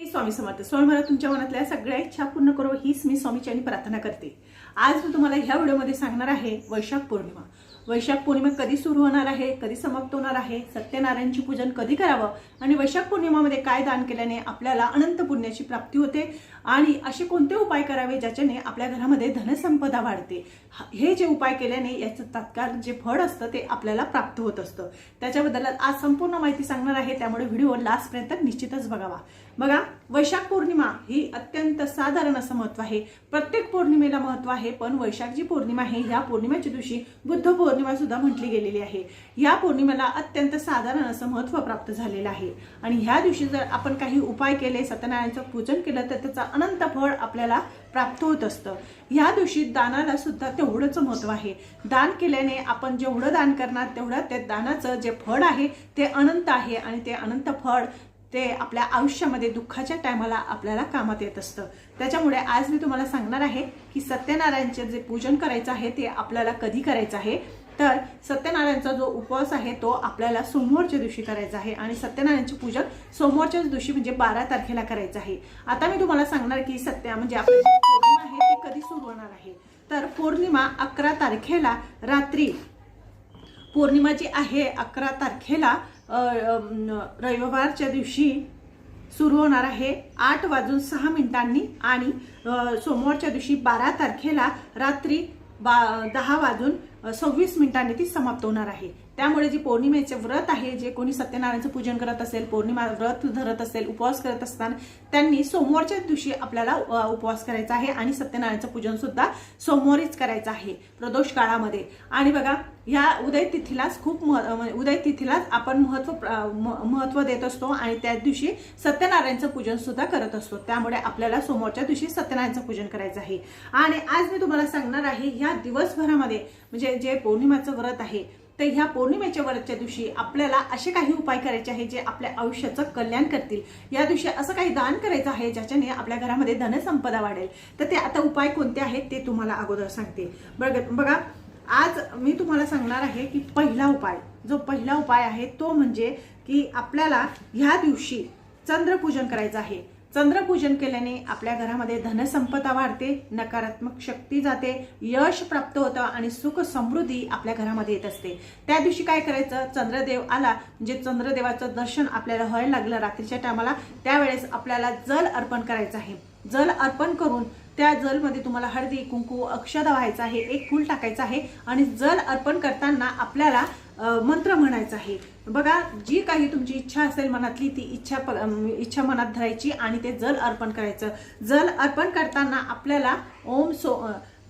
स्वामी समर्थ. स्वामी मला तुमच्या मनातल्या सगळ्या इच्छा पूर्ण करो हीच मी स्वामीची आणि प्रार्थना करते. आज मी तुम्हाला ह्या व्हिडिओमध्ये सांगणार आहे वैशाख पौर्णिमा. वैशाख पौर्णिमा कधी सुरू होणार आहे कधी समाप्त होणार आहे सत्यनारायणची पूजन कधी करावं आणि वैशाख पौर्णिमामध्ये काय दान केल्याने आपल्याला अनंत पुण्याची प्राप्ती होते आणि असे कोणते उपाय करावे ज्याच्याने आपल्या घरामध्ये धनसंपदा वाढते? हा- हे जे उपाय केल्याने याचं तात्काळ जे फळ असतं ते आपल्याला प्राप्त होत असतं. त्याच्याबद्दल आज संपूर्ण माहिती सांगणार आहे. त्यामुळे व्हिडिओ लास्टपर्यंत निश्चितच बघावा. बघा वैशाख पौर्णिमा ही अत्यंत साधारण असं महत्त्व आहे. प्रत्येक पौर्णिमेला महत्त्व आहे पण वैशाख जी पौर्णिमा आहे ह्या पौर्णिमेच्या दिवशी बुद्ध पौर्णिमा सुद्धा म्हटली गेलेली आहे. या पौर्णिमेला अत्यंत साधारण असं महत्त्व प्राप्त झालेलं आहे. आणि ह्या दिवशी जर आपण काही उपाय केले सत्यनारायणचं पूजन केलं तर त्याचा अनंत फळ आपल्याला प्राप्त होत असतं. ह्या दिवशी दानाला सुद्धा तेवढंच महत्त्व आहे. दान केल्याने आपण जेवढं दान करणार तेवढं त्या दानाचं जे फळ आहे ते अनंत आहे आणि ते अनंत फळ ते आपल्या आयुष्यामध्ये दुःखाच्या टायमाला आपल्याला कामात येत असतं. त्याच्यामुळे आज मी तुम्हाला सांगणार आहे की सत्यनारायणचे जे पूजन करायचं आहे ते आपल्याला कधी करायचं आहे? तर सत्यनारायणचा जो उपवास आहे तो आपल्याला सोमवारच्या दिवशी करायचा आहे आणि सत्यनारायणची पूजन सोमवारच्याच दिवशी म्हणजे बारा तारखेला करायचं आहे. आता मी तुम्हाला सांगणार की सत्य म्हणजे आपली जी पौर्णिमा आहे ती कधी सुरू होणार आहे. तर पौर्णिमा अकरा तारखेला रात्री पौर्णिमा जी आहे अकरा तारखेला रविवारच्या दिवशी सुरू होणार आहे आठ वाजून सहा मिनिटांनी आणि सोमवारच्या दिवशी बारा तारखेला रात्री बा दहा वाजून सव्वीस मिनिटांनी ती समाप्त होणार आहे. त्यामुळे जी पौर्णिमेचे व्रत आहे जे कोणी सत्यनारायणचं पूजन करत असेल पौर्णिमा व्रत धरत असेल उपवास करत असताना त्यांनी सोमवारच्या दिवशी आपल्याला उपवास करायचा आहे आणि सत्यनारायणचं पूजन सुद्धा सोमवारीच करायचं आहे प्रदोष काळामध्ये. आणि बघा ह्या उदय तिथीलाच खूप मह- म्हणजे उदय तिथीलाच आपण महत्त्व म- महत्त्व देत असतो आणि त्या दिवशी सत्यनारायणचं पूजन सुद्धा करत असतो. त्यामुळे आपल्याला सोमवारच्या दिवशी सत्यनारायणचं पूजन करायचं आहे. आणि आज मी तुम्हाला सांगणार आहे ह्या दिवसभरामध्ये म्हणजे जे पौर्णिमाचं व्रत आहे तर ह्या पौर्णिमेच्या व्रतच्या दिवशी आपल्याला असे काही उपाय करायचे आहे जे आपल्या आयुष्याचं कल्याण करतील. या दिवशी असं काही दान करायचं आहे ज्याच्याने आपल्या घरामध्ये धनसंपदा वाढेल. तर ते आता उपाय कोणते आहेत ते तुम्हाला अगोदर सांगते. बघ बघा आज मी तुम्हाला सांगणार आहे की पहिला उपाय जो पहिला उपाय आहे तो म्हणजे की आपल्याला ह्या दिवशी चंद्रपूजन करायचं आहे. चंद्रपूजन केल्याने आपल्या घरामध्ये धनसंपदा वाढते नकारात्मक शक्ती जाते यश प्राप्त होतं आणि सुख समृद्धी आपल्या घरामध्ये येत असते. त्या दिवशी काय करायचं? चंद्रदेव आला. म्हणजे चंद्रदेवाचं दर्शन आपल्याला व्हायला लागलं रात्रीच्या टायमाला. त्यावेळेस आपल्याला जल अर्पण करायचं आहे. जल अर्पण करून त्या जलमध्ये तुम्हाला हळदी कुंकू अक्षदा व्हायचा आहे. एक फूल टाकायचं आहे. आणि जल अर्पण करताना आपल्याला मंत्र म्हणायचा आहे. बघा जी काही तुमची इच्छा असेल मनातली ती इच्छा प- इच्छा मनात धरायची आणि ते जल अर्पण करायचं. जल अर्पण करताना आपल्याला ओम सो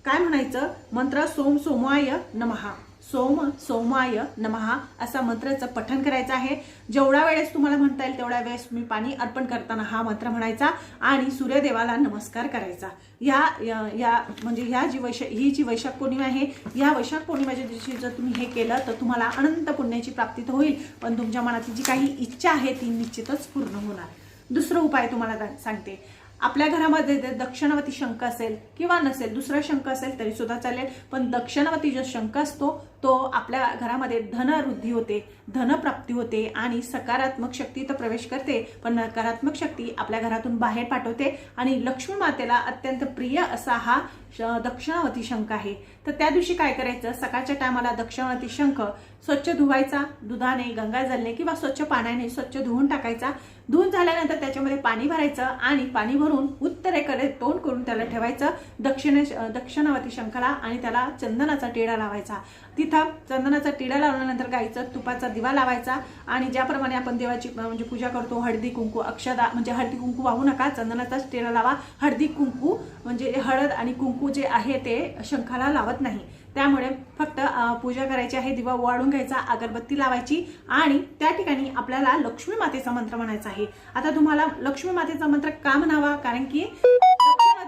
काय म्हणायचं? मंत्र सोम सोमाय नमहा सोम सोमाय नमहा असा मंत्राचं पठण करायचं आहे. जेवढ्या वेळेस तुम्हाला म्हणता येईल तेवढ्या वेळेस मी पाणी अर्पण करताना हा मंत्र म्हणायचा आणि सूर्यदेवाला नमस्कार करायचा. या या- या म्हणजे ह्या जी वैश ही जी वैशाख पौर्णिमा आहे या वैशाख पौर्णिमेच्या दिवशी जर तुम्ही हे केलं तर तुम्हाला अनंत पुण्याची प्राप्ती तर होईल पण तुमच्या मनातली जी काही इच्छा आहे ती निश्चितच पूर्ण होणार. दुसरा उपाय तुम्हाला सांगते. आपल्या घरामध्ये जर दक्षिणावती शंख असेल किंवा नसेल दुसरा शंख असेल तरी सुद्धा चालेल. पण दक्षिणावती जो शंख असतो तो आपल्या घरामध्ये धनवृद्धी होते धनप्राप्ती होते आणि सकारात्मक शक्ती तर प्रवेश करते पण नकारात्मक शक्ती आपल्या घरातून बाहेर पाठवते आणि लक्ष्मी मातेला अत्यंत प्रिय असा हा दक्षिणावती शंख आहे. तर त्या दिवशी काय करायचं? सकाळच्या टायमाला दक्षिणावती शंख स्वच्छ धुवायचा दुधाने गंगाजलने किंवा स्वच्छ पाण्याने स्वच्छ धुवून टाकायचा. धुवून झाल्यानंतर त्याच्यामध्ये पाणी भरायचं आणि पाणी भरून उत्तरेकडे तोंड करून त्याला ठेवायचं. दक्षिणे दक्षिणावती शंखाला आणि त्याला चंदनाचा टिडा लावायचा. तिथं चंदनाचा टिडा लावल्यानंतर गाईचं तुपाचा दिवा लावायचा आणि ज्याप्रमाणे आपण देवाची म्हणजे पूजा करतो हळदी कुंकू अक्षदा म्हणजे हळदी कुंकू वाहू नका. चंदनाचाच टिडा लावा. हळदी कुंकू म्हणजे हळद आणि कुंकू जे आहे ते शंखाला लावत नाही. त्यामुळे फक्त पूजा करायची आहे दिवा वाढून घ्यायचा अगरबत्ती लावायची आणि त्या ठिकाणी आपल्याला लक्ष्मी मातेचा मंत्र म्हणायचा आहे. आता तुम्हाला लक्ष्मी मातेचा मंत्र का म्हणावा? कारण की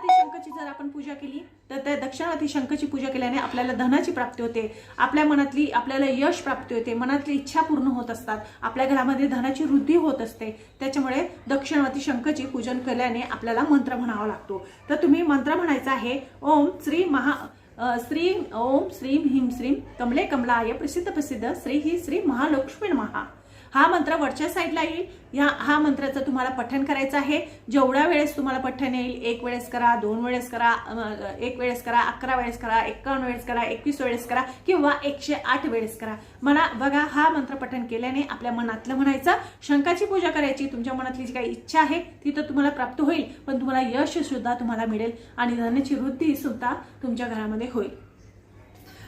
शंखची जर आपण पूजा केली तर त्या दक्षिणावती शंखची पूजा केल्याने आपल्याला धनाची प्राप्ती होते. आपल्या मनातली आपल्याला यश प्राप्ती होते. मनातली इच्छा पूर्ण होत असतात. आपल्या घरामध्ये धनाची वृद्धी होत असते. त्याच्यामुळे दक्षिणावती शंखची पूजन केल्याने आपल्याला मंत्र म्हणावा लागतो. तर तुम्ही मंत्र म्हणायचा आहे ओम श्री महा अ, श्री ओम श्रीम ह्रीम श्रीम कमले कमलाय प्रसिद्ध प्रसिद्ध श्री ही श्री महालक्ष्मी महा हा मंत्र वरच्या साईडला येईल. या हा मंत्राचं तुम्हाला पठण करायचं आहे. जेवढ्या वेळेस तुम्हाला पठण येईल एक वेळेस करा दोन वेळेस करा एक वेळेस करा अकरा वेळेस करा एकावन्न वेळेस करा एकवीस वेळेस करा किंवा एकशे आठ वेळेस करा. मला बघा हा मंत्र पठण केल्याने आपल्या मनातलं म्हणायचं शंकाची पूजा करायची तुमच्या मनातली जी काही इच्छा आहे ती तर तुम्हाला प्राप्त होईल पण तुम्हाला यश सुद्धा तुम्हाला मिळेल आणि धनाची वृद्धी सुद्धा तुमच्या घरामध्ये होईल.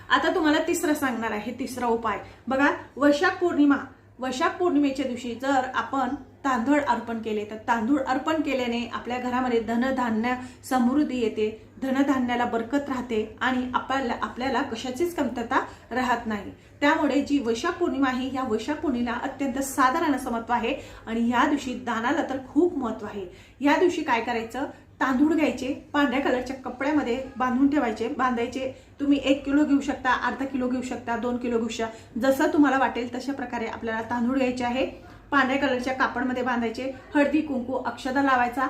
आता तुम्हाला तिसरं सांगणार आहे तिसरा उपाय. बघा वैशाख पौर्णिमा. वैशाख पौर्णिमेच्या दिवशी जर आपण तांदूळ अर्पण केले तर तांदूळ अर्पण केल्याने आपल्या घरामध्ये धनधान्य समृद्धी येते. धनधान्याला बरकत राहते आणि आपल्याला आपल्याला कशाचीच कमतरता राहत नाही. त्यामुळे जी वैशाख पौर्णिमा आहे या वैशाख पौर्णिमेला अत्यंत साधारण असं महत्त्व आहे. आणि ह्या दिवशी दानाला तर खूप महत्त्व आहे. या दिवशी काय करायचं? तांदूळ घ्यायचे पांढऱ्या कलरच्या कपड्यामध्ये बांधून ठेवायचे बांधायचे. तुम्ही एक किलो घेऊ शकता अर्धा किलो घेऊ शकता दोन किलो घेऊ शकता. जसं तुम्हाला वाटेल तशा प्रकारे आपल्याला तांदूळ घ्यायचे आहे. पांढऱ्या कलरच्या कापडमध्ये बांधायचे. हळदी कुंकू अक्षदा लावायचा.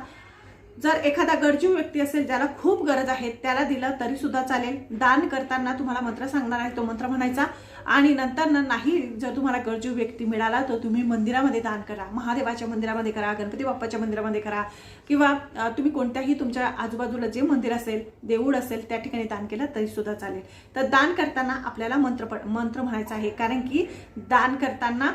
जर एखादा गरजू व्यक्ती असेल ज्याला खूप गरज आहे त्याला दिलं तरी सुद्धा चालेल. दान करताना तुम्हाला मंत्र सांगणार आहे तो मंत्र म्हणायचा. आणि नंतर ना नाही जर तुम्हाला गरजू व्यक्ती मिळाला तर तुम्ही मंदिरामध्ये दान करा. महादेवाच्या मंदिरामध्ये करा गणपती बाप्पाच्या मंदिरामध्ये करा. किंवा तुम्ही कोणत्याही तुमच्या आजूबाजूला जे मंदिर असेल देऊळ असेल त्या ठिकाणी दान केलं तरी सुद्धा चालेल. तर दान करताना आपल्याला मंत्र मंत्र म्हणायचं आहे. कारण की दान करताना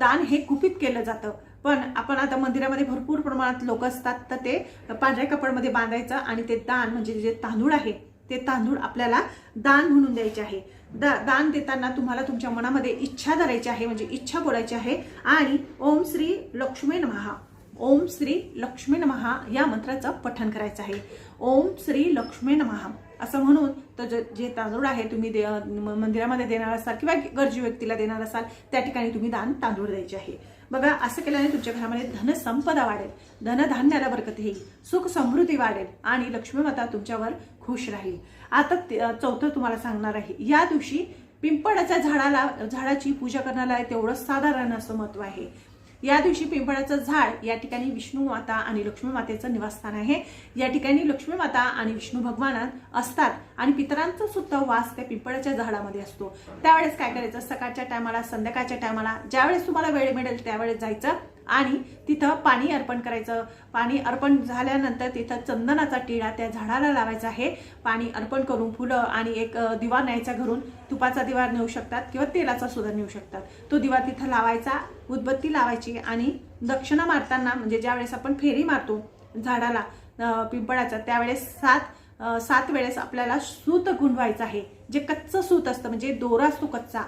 दान हे कुपित केलं जातं. पण आपण आता मंदिरामध्ये भरपूर प्रमाणात लोक असतात तर ते पांढऱ्या कपडमध्ये बांधायचं आणि ते दान म्हणजे जे तांदूळ आहे ते तांदूळ आपल्याला दान म्हणून द्यायचे आहे. दा दान देताना तुम्हाला तुमच्या मनामध्ये इच्छा धरायची आहे म्हणजे इच्छा बोलायची आहे. आणि ओम श्री लक्ष्मी नमहा ओम श्री लक्ष्मी नमहा या मंत्राचं पठण करायचं आहे. ओम श्री लक्ष्मी नमहा असं म्हणून तर जे जे तांदूळ आहे तुम्ही दे म- मंदिरामध्ये देणार असाल किंवा गरजू व्यक्तीला देणार असाल त्या ठिकाणी तुम्ही दान तांदूळ द्यायचे आहे. बघा असं केल्याने तुमच्या घरामध्ये धनसंपदा वाढेल. धनधान्याला बरकत येईल. सुख समृद्धी वाढेल. आणि लक्ष्मी माता तुमच्यावर खुश राहील. आता ते- चौथं तुम्हाला सांगणार आहे. या दिवशी पिंपळाच्या झाडाला झाडाची पूजा करण्याला तेवढं साधारण असं महत्त्व आहे. या दिवशी पिंपळाचं झाड या ठिकाणी विष्णू माता आणि लक्ष्मी मातेचं निवासस्थान आहे. या ठिकाणी लक्ष्मी माता आणि विष्णू भगवान असतात आणि पितरांचा सुद्धा वास त्या पिंपळाच्या झाडामध्ये असतो. त्यावेळेस काय करायचं? सकाळच्या टायमाला संध्याकाळच्या टायमाला ज्यावेळेस तुम्हाला वेळ मिळेल त्यावेळेस जायचं. आणि तिथं पाणी अर्पण करायचं. पाणी अर्पण झाल्यानंतर तिथं चंदनाचा टिळा त्या झाडाला लावायचा आहे. पाणी अर्पण करून फुलं आणि एक दिवा न्यायचा घरून. तुपाचा दिवा नेऊ शकतात किंवा तेलाचा सुद्धा नेऊ शकतात. तो दिवा तिथं लावायचा उदबत्ती लावायची आणि दक्षिणा मारताना म्हणजे ज्यावेळेस आपण फेरी मारतो झाडाला पिंपळाचा त्यावेळेस सात सात वेळेस आपल्याला सूत गुंडवायचं आहे. जे कच्चं सूत असतं म्हणजे दोरा असतो कच्चा.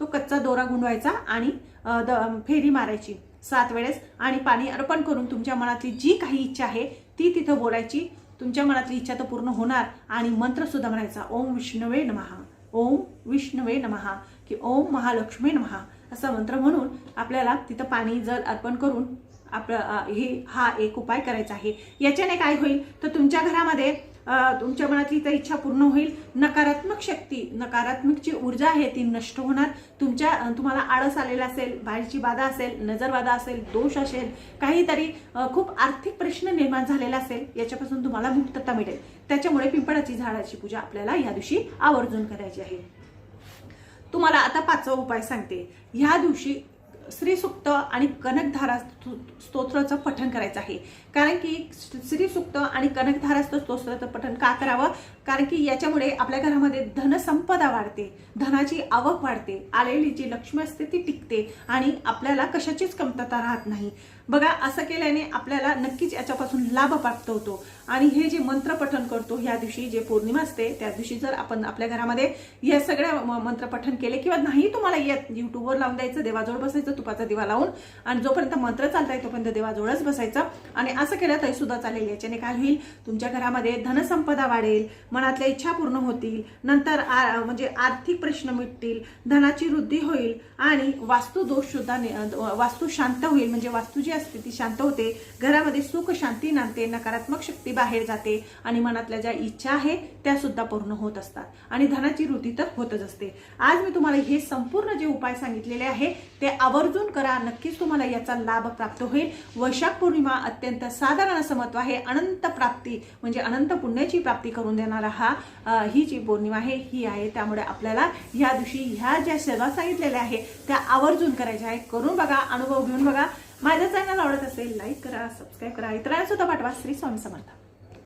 तो कच्चा दोरा गुंडवायचा आणि द- फेरी मारायची. सात वेळेस आणि पाणी अर्पण करून तुमच्या मनातली जी काही इच्छा आहे ती तिथं बोलायची. तुमच्या मनातली इच्छा तर पूर्ण होणार आणि मंत्र सुद्धा म्हणायचा ओम विष्णवे नमहा ओम विष्णवे नमहा की ओम महालक्ष्मी नमहा असा मंत्र म्हणून आपल्याला तिथं पाणी जल अर्पण करून आपलं हे हा एक उपाय करायचा आहे. याच्याने काय होईल? तर तुमच्या घरामध्ये तुमच्या मनातली तर इच्छा पूर्ण होईल. नकारात्मक शक्ती नकारात्मक जी ऊर्जा आहे ती नष्ट होणार. तुमच्या तुम्हाला आळस आलेला असेल बाहेरची बाधा असेल नजरबाधा असेल दोष असेल काहीतरी खूप आर्थिक प्रश्न निर्माण झालेला असेल याच्यापासून तुम्हाला मुक्तता मिळेल. त्याच्यामुळे पिंपळाची झाडाची पूजा आपल्याला या दिवशी आवर्जून करायची आहे. तुम्हाला आता पाचवा उपाय सांगते. ह्या दिवशी श्रीसुक्त आणि कनकधारा स्तोत्राचं पठण करायचं आहे. कारण की श्रीसुक्त आणि कनकधारा स्तोत्राचं पठण का करावं? कारण की याच्यामुळे आपल्या घरामध्ये धनसंपदा वाढते धनाची आवक वाढते आलेली जी लक्ष्मी असते ती टिकते आणि आपल्याला कशाचीच कमतरता राहत नाही. बघा असं केल्याने आपल्याला नक्कीच याच्यापासून लाभ प्राप्त होतो. आणि हे जे मंत्र पठण करतो ह्या दिवशी जे पौर्णिमा असते त्या दिवशी जर आपण आपल्या घरामध्ये या सगळ्या मंत्रपठन मंत्र पठण केले किंवा नाही तुम्हाला येत युट्यूबवर लावून द्यायचं देवाजवळ बसायचं तुपाचा दिवा लावून आणि जोपर्यंत मंत्र चालताय तोपर्यंत देवाजवळच बसायचं. आणि असं केलं तरी सुद्धा चालेल याच्याने काय होईल? तुमच्या घरामध्ये धनसंपदा वाढेल मनातल्या इच्छा पूर्ण होतील नंतर आ- म्हणजे आर्थिक प्रश्न मिटतील धनाची वृद्धी होईल आणि वास्तू दोष सुद्धा नि- वास्तू शांत होईल म्हणजे वास्तू जी असते ती शांत होते. घरामध्ये सुख शांती नांदते. नकारात्मक शक्ती बाहेर जाते. आणि मनातल्या ज्या इच्छा आहे त्या सुद्धा पूर्ण होत असतात. आणि धनाची वृद्धी तर होतच असते. आज मी तुम्हाला हे संपूर्ण जे उपाय सांगितलेले आहे ते आवर्जून करा. नक्कीच तुम्हाला याचा लाभ प्राप्त होईल. वैशाख पौर्णिमा अत्यंत साधारण असं महत्त्व आहे. अनंत प्राप्ती म्हणजे अनंत पुण्याची प्राप्ती करून देणारा हा ही जी पौर्णिमा आहे ही आहे. त्यामुळे आपल्याला ह्या दिवशी ह्या ज्या सेवा सांगितलेल्या आहे त्या आवर्जून करायच्या आहे करून बघा अनुभव घेऊन बघा. माझ्या चॅनल आवडत असेल लाईक करा सबस्क्राईब करा. इतरांसुद्धा पाठवा. श्री स्वामी समर्थ.